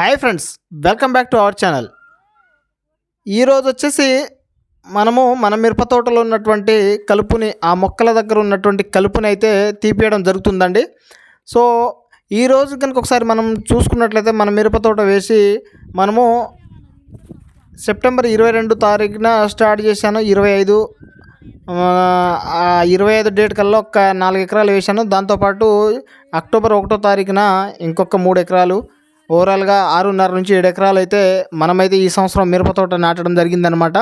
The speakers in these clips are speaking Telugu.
Hi friends welcome back to our channel. ఈరోజు వచ్చేసి మనము మన మిరప తోటలో ఉన్నటువంటి కలుపుని ఆ మొక్కల దగ్గర ఉన్నటువంటి కలుపుని అయితే తీపియడం జరుగుతుందండి. సో ఈ రోజు కనుక ఒకసారి మనం చూసుకున్నట్లయితే మన మిరప తోట వేసి మనము సెప్టెంబర్ ఇరవై రెండు తారీఖున స్టార్ట్ చేశాను. ఇరవై ఐదు ఇరవై ఐదు డేట్ కల్లా ఒక నాలుగు ఎకరాలు వేశాను. దాంతోపాటు అక్టోబర్ ఒకటో తారీఖున ఇంకొక మూడు ఎకరాలు ఓవరాల్గా ఆరున్నర నుంచి ఏడు ఎకరాలు అయితే మనమైతే ఈ సంవత్సరం మిరప తోట నాటడం జరిగిందనమాట.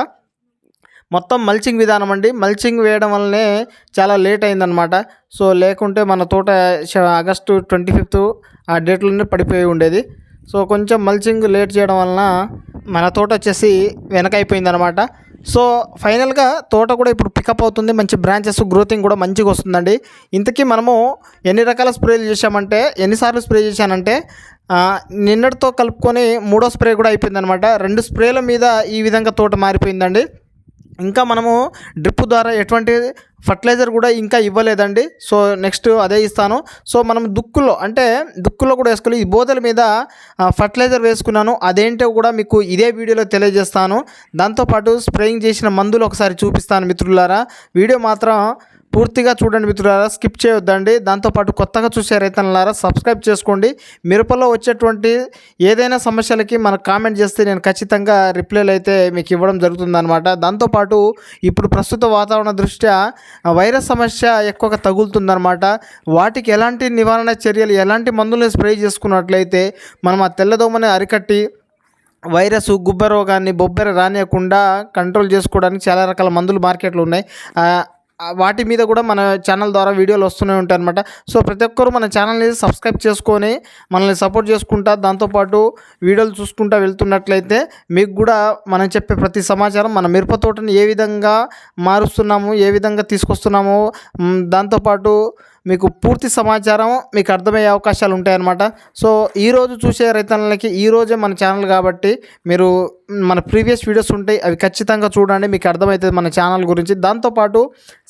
మొత్తం మల్చింగ్ విధానం అండి. మల్చింగ్ వేయడం వల్లనే చాలా లేట్ అయిందనమాట. సో లేకుంటే మన తోట ఆగస్టు ట్వంటీ ఫిఫ్త్ ఆ డేట్లోనే పడిపోయి ఉండేది. సో కొంచెం మల్చింగ్ లేట్ చేయడం వలన మన తోట వచ్చేసి వెనకైపోయిందనమాట. సో ఫైనల్గా తోట కూడా ఇప్పుడు పికప్ అవుతుంది. మంచి బ్రాంచెస్ గ్రోతింగ్ కూడా మంచిగా వస్తుందండి. ఇంతకీ మనము ఎన్ని రకాల స్ప్రేలు చేసామంటే ఎన్నిసార్లు స్ప్రే చేశానంటే నిన్నటితో కలుపుకొని మూడో స్ప్రే కూడా అయిపోయిందనమాట రెండు స్ప్రేల మీద ఈ విధంగా తోట మారిపోయిందండి. ఇంకా మనము డ్రిప్ ద్వారా ఎటువంటి ఫర్టిలైజర్ కూడా ఇంకా ఇవ్వలేదండి. సో నెక్స్ట్ అదే ఇస్తాను. సో మనం దుక్కులో అంటే దుక్కులో కూడా వేసుకోవాలి. ఈ బోదల మీద ఫర్టిలైజర్ వేసుకున్నాను. అదేంటో కూడా మీకు ఇదే వీడియోలో తెలియజేస్తాను. దాంతోపాటు స్ప్రేయింగ్ చేసిన మందులు ఒకసారి చూపిస్తాను మిత్రులారా. వీడియో మాత్రం పూర్తిగా చూడండి మిత్రులారా స్కిప్ చేయొద్దండి. దాంతోపాటు కొత్తగా చూసే రైతన్లారా సబ్స్క్రైబ్ చేసుకోండి. మిరపలో వచ్చేటువంటి ఏదైనా సమస్యలకి మనకు కామెంట్ చేస్తే నేను ఖచ్చితంగా రిప్లైలు అయితే మీకు ఇవ్వడం జరుగుతుందన్నమాట. దాంతోపాటు ఇప్పుడు ప్రస్తుత వాతావరణ దృష్ట్యా వైరస్ సమస్య ఎక్కువగా తగులుతుందన్నమాట. వాటికి ఎలాంటి నివారణ చర్యలు ఎలాంటి మందులు స్ప్రే చేసుకున్నట్లయితే మనం ఆ తెల్లదోమని అరికట్టి వైరస్ గుబ్బ రోగాన్ని బొబ్బెర రానియకుండా కంట్రోల్ చేసుకోవడానికి చాలా రకాల మందులు మార్కెట్లో ఉన్నాయి. వాటి మీద కూడా మన ఛానల్ ద్వారా వీడియోలు వస్తూనే ఉంటాయి అనమాట సో ప్రతి ఒక్కరు మన ఛానల్ని సబ్స్క్రైబ్ చేసుకొని మనల్ని సపోర్ట్ చేసుకుంటా దాంతోపాటు వీడియోలు చూసుకుంటా వెళ్తున్నట్లయితే మీకు కూడా మనం చెప్పే ప్రతి సమాచారం మన మిరప తోటని ఏ విధంగా మారుస్తున్నాము ఏ విధంగా తీసుకొస్తున్నాము దాంతోపాటు మీకు పూర్తి సమాచారం మీకు అర్థమయ్యే అవకాశాలు ఉంటాయన్నమాట. సో ఈరోజు చూసే రైతన్నలకి ఈరోజే మన ఛానల్ కాబట్టి మీరు మన ప్రీవియస్ వీడియోస్ ఉంటాయి అవి ఖచ్చితంగా చూడండి మీకు అర్థమవుతుంది మన ఛానల్ గురించి. దాంతోపాటు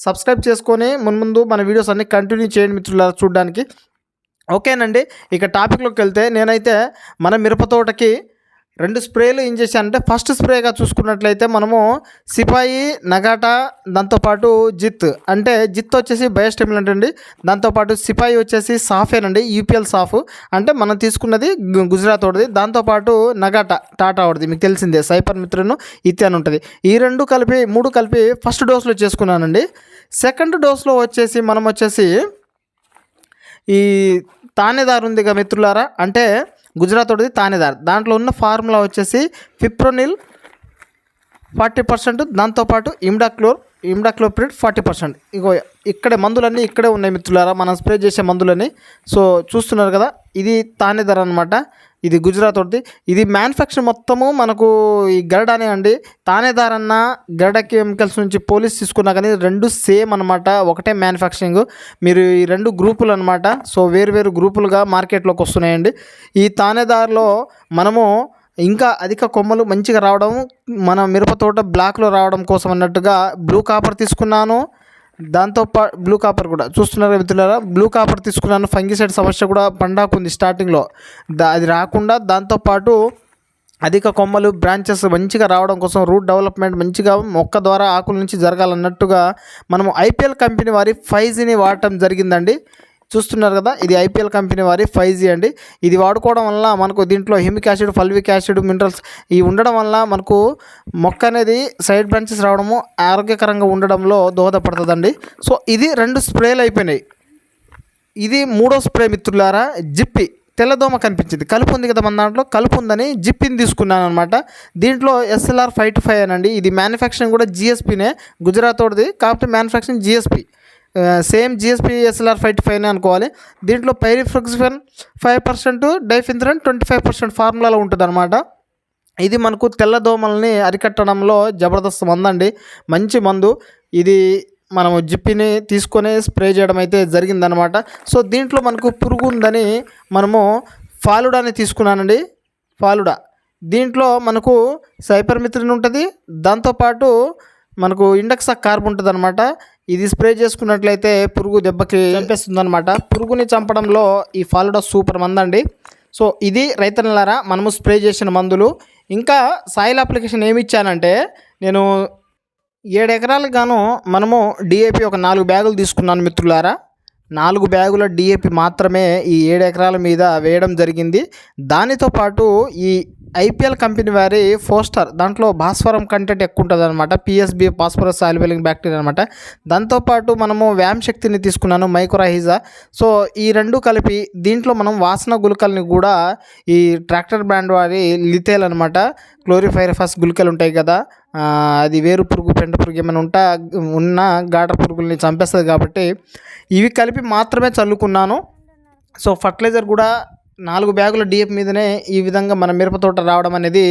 సబ్స్క్రైబ్ చేసుకొని మున్ముందు మన వీడియోస్ అన్ని కంటిన్యూ చేయండి మిత్రులారా చూడడానికి. ఓకేనండి ఇక టాపిక్లోకి వెళ్తే నేనైతే మన మిరప తోటకి రెండు స్ప్రేలు ఏం చేశానంటే ఫస్ట్ స్ప్రేగా చూసుకున్నట్లయితే మనము సిపాయి నగాటా దాంతోపాటు జిత్. అంటే జిత్ వచ్చేసి బయోస్టిమ్యులెంట్ అండి దాంతోపాటు సిపాయి వచ్చేసి సాఫేన్ అండి యూపీఎల్ సాఫ్. అంటే మనం తీసుకున్నది గుజరాత్ వాడిది. దాంతోపాటు నగాటా టాటా ఓడిది మీకు తెలిసిందే సైపర్ మిత్రను ఇత్యాన్ అని ఉంటుంది. ఈ రెండు కలిపి మూడు కలిపి ఫస్ట్ డోస్లో చేసుకున్నానండి. సెకండ్ డోస్లో వచ్చేసి మనం వచ్చేసి ఈ తానేదారు ఉంది మిత్రులారా అంటే గుజరాత్ వాడిది తానేదార్. దాంట్లో ఉన్న ఫార్ములా వచ్చేసి ఫిప్రోనిల్ ఫార్టీ పర్సెంట్ దాంతోపాటు ఇమ్డాక్లోర్ ఇమ్డాక్లోప్రిడ్ ఫార్టీ పర్సెంట్. ఇగో ఇక్కడే మందులన్నీ ఇక్కడే ఉన్నాయి మిత్రులారా మనం స్ప్రే చేసే మందులన్నీ. సో చూస్తున్నారు కదా ఇది తానేదార్ అనమాట ఇది గుజరాత్ ఒకటి. ఇది మ్యానుఫ్యాక్చర్ మొత్తము మనకు ఈ గరడానే అండి. తానేదార్ అన్న గరడ కెమికల్స్ నుంచి పోలీస్ తీసుకున్నా కానీ రెండు సేమ్ అనమాట ఒకటే మ్యానుఫ్యాక్చరింగ్ మీరు ఈ రెండు గ్రూపులు అనమాట సో వేరువేరు గ్రూపులుగా మార్కెట్లోకి వస్తున్నాయండి. ఈ తానేదార్లో మనము ఇంకా అధిక కొమ్మలు మంచిగా రావడం మన మిరప తోట బ్లాక్లో రావడం కోసం అన్నట్టుగా బ్లూ కాపర్ తీసుకున్నాను. దాంతో పా బ్లూ కాపర్ కూడా. చూస్తున్నారు మిత్రులారా బ్లూ కాపర్ తీసుకున్నాను. ఫంగిసైడ్ సమస్య కూడా పండాకుంది స్టార్టింగ్లో దా అది రాకుండా దాంతోపాటు అధిక కొమ్మలు బ్రాంచెస్ మంచిగా రావడం కోసం రూట్ డెవలప్మెంట్ మంచిగా మొక్క ద్వారా ఆకుల నుంచి జరగాలన్నట్టుగా మనము ఐపీఎల్ కంపెనీ వారి ఫైజీని వాడటం జరిగిందండి. చూస్తున్నారు కదా ఇది ఐపీఎల్ కంపెనీ వారి ఫైవ్ జీ అండి. ఇది వాడుకోవడం వల్ల మనకు దీంట్లో humic acid fulvic acid minerals ఇవి ఉండడం వల్ల మనకు మొక్క అనేది సైడ్ బ్రాంచెస్ రావడము ఆరోగ్యకరంగా ఉండడంలో దోహదపడుతుందండి. సో ఇది రెండు స్ప్రేలు అయిపోయినాయి. ఇది మూడో స్ప్రే మిత్రులారా జిప్పి. తెల్లదోమ కనిపించింది. కలుపు ఉంది కదా మన దాంట్లో? కలుపు ఉందని జిప్పిని తీసుకున్నాను అనమాట దీంట్లో ఎస్ఎల్ఆర్ ఫైవ్ టు ఫైవ్ అనండి. ఇది మ్యానుఫ్యాక్చరింగ్ కూడా జిఎస్పీనే గుజరాత్ వాడిది కాబట్టి manufacturing GSP same GSP SLR five five అనుకోవాలి. దీంట్లో pyriproxyfen five percent diafenthiuron twenty five percent ఫార్ములాలో ఉంటుంది అనమాట ఇది మనకు తెల్లదోమల్ని అరికట్టడంలో జబర్దస్త్ మందండి. మంచి మందు. ఇది మనము జిప్పిని తీసుకొని స్ప్రే చేయడం అయితే జరిగిందనమాట సో దీంట్లో మనకు పురుగు ఉందని మనము ఫాలుడాని తీసుకున్నానండి. ఫాలుడా. దీంట్లో మనకు సైపర్మిత్రిన్ ఉంటుంది. దాంతోపాటు మనకు ఇండక్సా కార్బ్ ఉంటుంది అనమాట ఇది స్ప్రే చేసుకున్నట్లయితే పురుగు దెబ్బకి చంపేస్తుంది అనమాట పురుగుని చంపడంలో ఈ ఫాలుడా సూపర్ మందండి. సో ఇది రైతన్నలారా మనము స్ప్రే చేసిన మందులు. ఇంకా సాయిల్ అప్లికేషన్ ఏమి ఇచ్చానంటే నేను ఏడు ఎకరాలకు గాను మనము డిఏపి ఒక నాలుగు బ్యాగులు తీసుకున్నాను మిత్రులారా. నాలుగు బ్యాగుల డిఏపి మాత్రమే ఈ ఏడు ఎకరాల మీద వేయడం జరిగింది. దానితో పాటు ఈ ఐపీఎల్ కంపెనీ వారి ఫోస్టర్ దాంట్లో భాస్వరం కంటెంట్ ఎక్కువ ఉంటుంది అనమాట పిఎస్బి ఫాస్ఫరస్ సాల్వెలింగ్ బ్యాక్టీరియా అనమాట దాంతోపాటు మనము వ్యామ్ శక్తిని తీసుకున్నాను మైక్రోహైజా. సో ఈ రెండు కలిపి దీంట్లో మనం వాసన గుళికల్ని కూడా ఈ ట్రాక్టర్ బ్రాండ్ వారి లితేల్ అనమాట క్లోరిఫైర్ ఫస్ట్ గుళికలు ఉంటాయి కదా అది వేరు పురుగు పెంట పురుగు ఏమైనా ఉంటా ఉన్న గాఢ పురుగుల్ని చంపేస్తుంది కాబట్టి ఇవి కలిపి మాత్రమే చల్లుకున్నాను. సో ఫర్టిలైజర్ కూడా నాలుగు బ్యాగుల డిఎఫ్ మీదనే ఈ విధంగా మన మిరప తోట రావడం అనేది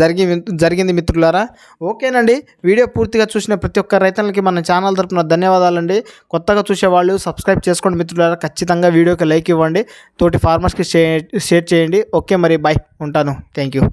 జరిగి జరిగింది మిత్రులారా. ఓకేనండి. వీడియో పూర్తిగా చూసిన ప్రతి ఒక్క రైతులకి మన ఛానల్ తరపున ధన్యవాదాలండి. కొత్తగా చూసేవాళ్ళు సబ్స్క్రైబ్ చేసుకోండి మిత్రులారా. ఖచ్చితంగా వీడియోకి లైక్ ఇవ్వండి. తోటి ఫార్మర్స్కి షేర్ షేర్ చేయండి. ఓకే మరి. బాయ్ ఉంటాను. Thank you.